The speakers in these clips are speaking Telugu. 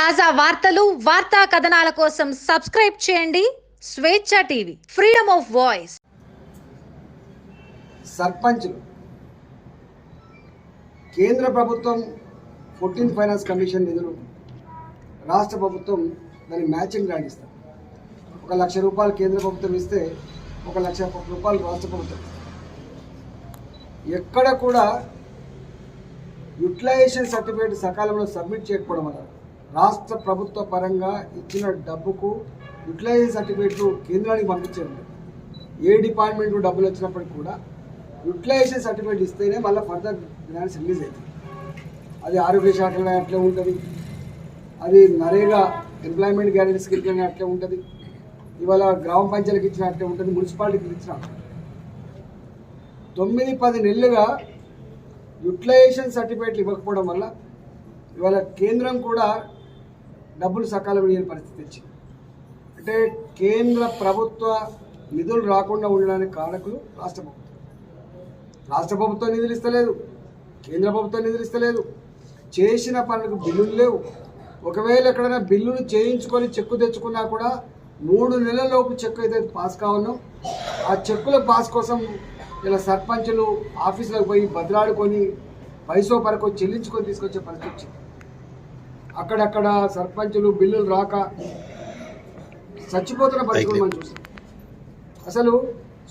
తాజా వార్తలు వార్తా కథనాల కోసం సబ్స్క్రైబ్ చేయండి. స్వేచ్ఛ టీవీ ఫ్రీడమ్ ఆఫ్ వాయిస్. సర్పంచ్లు. కేంద్ర ప్రభుత్వం ఫోర్టీన్ ఫైనాన్స్ కమిషన్ నిధులు. రాష్ట్ర ప్రభుత్వం దాని మ్యాచింగ్ గ్రాంట్ ఇస్తారు ఒక లక్ష రూపాయలు కేంద్ర ప్రభుత్వం ఇస్తే ఒక లక్ష రూపాయలు రాష్ట్ర ప్రభుత్వం ఎక్కడ కూడా యూటిలైజేషన్ సర్టిఫికేట్ సకాలంలో సబ్మిట్ చేయకపోవడం వల్ల రాష్ట్ర ప్రభుత్వ పరంగా ఇచ్చిన డబ్బుకు యూటిలైజేషన్ సర్టిఫికేట్లు కేంద్రానికి పంపించండి. ఏ డిపార్ట్మెంట్ డబ్బులు వచ్చినప్పటికి కూడా యూటిలైజేషన్ సర్టిఫికేట్ ఇస్తేనే మళ్ళీ ఫర్దర్ గ్రాంట్స్ రిలీజ్ అవుతుంది. అది ఆరోగ్య శాఖలో అట్లే ఉంటుంది. అది నరేగా ఎంప్లాయ్మెంట్ గ్యారెంటీ స్కీమ్ అట్లే ఉంటుంది. ఇవాళ గ్రామ పంచాయతీలకు ఇచ్చిన అట్లే ఉంటుంది మున్సిపాలిటీకి ఇచ్చిన. తొమ్మిది పది నెలలుగా యూటిలైజేషన్ సర్టిఫికేట్లు ఇవ్వకపోవడం వల్ల ఇవాళ కేంద్రం కూడా డబ్బులు సకాలం ఇయ్యని పరిస్థితి వచ్చింది అంటే కేంద్ర ప్రభుత్వ నిధులు రాకుండా ఉండడానికి కారకులు రాష్ట్ర ప్రభుత్వం. రాష్ట్ర ప్రభుత్వం నిధులు ఇస్తలేదు. కేంద్ర ప్రభుత్వం నిధులు ఇస్తలేదు. చేసిన పనులకు బిల్లులు లేవు. ఒకవేళ ఎక్కడైనా బిల్లులు చేయించుకొని చెక్కు తెచ్చుకున్నా కూడా మూడు నెలలలోపు చెక్కు అయితే పాస్ కావాలో ఆ చెక్కుల పాస్ కోసం ఇలా సర్పంచులు ఆఫీసులకు పోయి బదిలాడుకొని పైసో పరకు చెల్లించుకొని తీసుకొచ్చే పరిస్థితి వచ్చింది. అక్కడక్కడ సర్పంచులు బిల్లులు రాక చచ్చిపోతున్న పరిస్థితులు మనం చూస్తాం అసలు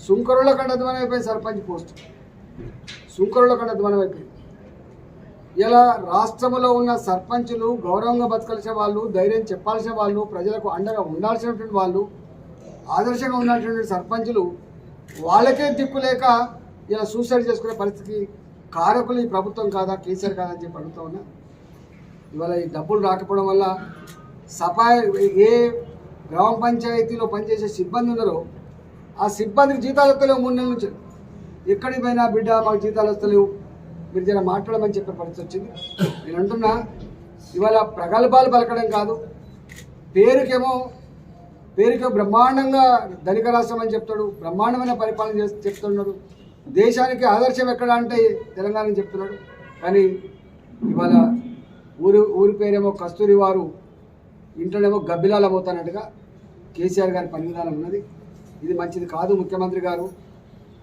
సుంకరుల కంటే అధ్వానం అయిపోయింది సర్పంచ్ పోస్ట్. సుంకరుల అధ్వానం అయిపోయింది ఇలా రాష్ట్రంలో ఉన్న సర్పంచులు గౌరవంగా బతకాల్సిన వాళ్ళు ధైర్యం చెప్పాల్సిన వాళ్ళు ప్రజలకు అండగా ఉండాల్సినటువంటి వాళ్ళు ఆదర్శంగా ఉన్నటువంటి సర్పంచులు వాళ్ళకే దిక్కు లేక ఇలా సూసైడ్ చేసుకునే పరిస్థితి కారకులు ఈ ప్రభుత్వం కాదా కేసీఆర్ కాదా అని చెప్పి అడుగుతా ఉన్నా. ఇవాళ ఈ డబ్బులు రాకపోవడం వల్ల సఫాయి ఏ గ్రామ పంచాయతీలో పనిచేసే సిబ్బంది ఉన్నారో ఆ సిబ్బందికి జీతాలు వస్తలేవు మూడు నెలల నుంచి. ఎక్కడికి పోయినా బిడ్డ మాకు జీతాలు వస్తలేవు. మీరు జర మాట్లాడమని చెప్పే పరిస్థితి వచ్చింది. నేను అంటున్నా ఇవాళ ప్రగల్భాలు పలకడం కాదు. పేరుకేమో పేరుకే బ్రహ్మాండంగా ధనిక రాష్ట్రం అని చెప్తాడు. బ్రహ్మాండమైన పరిపాలన చేసి చెప్తున్నాడు. దేశానికి ఆదర్శం ఎక్కడ అంటే తెలంగాణ అని చెప్తున్నాడు. కానీ ఇవాళ ఊరు ఊరి పేరేమో కస్తూరి వారు ఇంట్లోనేమో గబ్బిలాల పోతానట్టుగా కేసీఆర్ గారి పని విధానం ఉన్నది. ఇది మంచిది కాదు ముఖ్యమంత్రి గారు.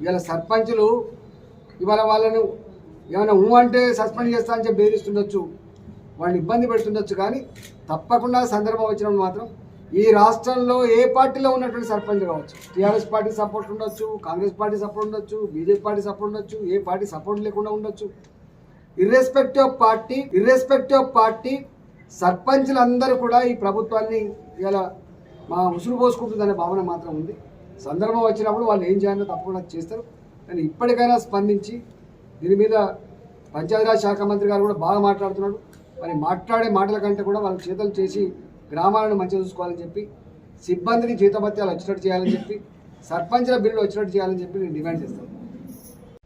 ఇవాళ సర్పంచులు ఇవాళ వాళ్ళను ఏమైనా ఊ అంటే సస్పెండ్ చేస్తా అని చెప్పి బెదిరిస్తుండొచ్చు. వాళ్ళని ఇబ్బంది పెడుతుండొచ్చు కానీ తప్పకుండా సందర్భం వచ్చినప్పుడు మాత్రం ఈ రాష్ట్రంలో ఏ పార్టీలో ఉన్నటువంటి సర్పంచ్ కావచ్చు. టీఆర్ఎస్ పార్టీ సపోర్ట్ ఉండొచ్చు కాంగ్రెస్ పార్టీ సపోర్ట్ ఉండొచ్చు బీజేపీ పార్టీ సపోర్ట్ ఉండొచ్చు ఏ పార్టీ సపోర్ట్ లేకుండా ఉండొచ్చు. Irrespective of party irrespective of party సర్పంచ్లందరూ కూడా ఈ ప్రభుత్వాన్ని ఇలా మా ఉసురు పోసుకుంటుందనే భావన మాత్రం ఉంది. సందర్భం వచ్చినప్పుడు వాళ్ళు ఏం చేయాలో తప్పకుండా చేస్తారు. కానీ ఇప్పటికైనా స్పందించి దీని మీద పంచాయతీరాజ్ శాఖ మంత్రి గారు కూడా బాగా మాట్లాడుతున్నాడు. మరి మాట్లాడే మాటల కంటే కూడా వాళ్ళు చేతలు చేసి గ్రామాలను మంచిగా చూసుకోవాలని చెప్పి సిబ్బందికి జీతభత్యాలు వచ్చినట్టు చేయాలని చెప్పి సర్పంచ్ల బిల్లులు వచ్చినట్టు చేయాలని చెప్పి నేను డిమాండ్ చేస్తాను.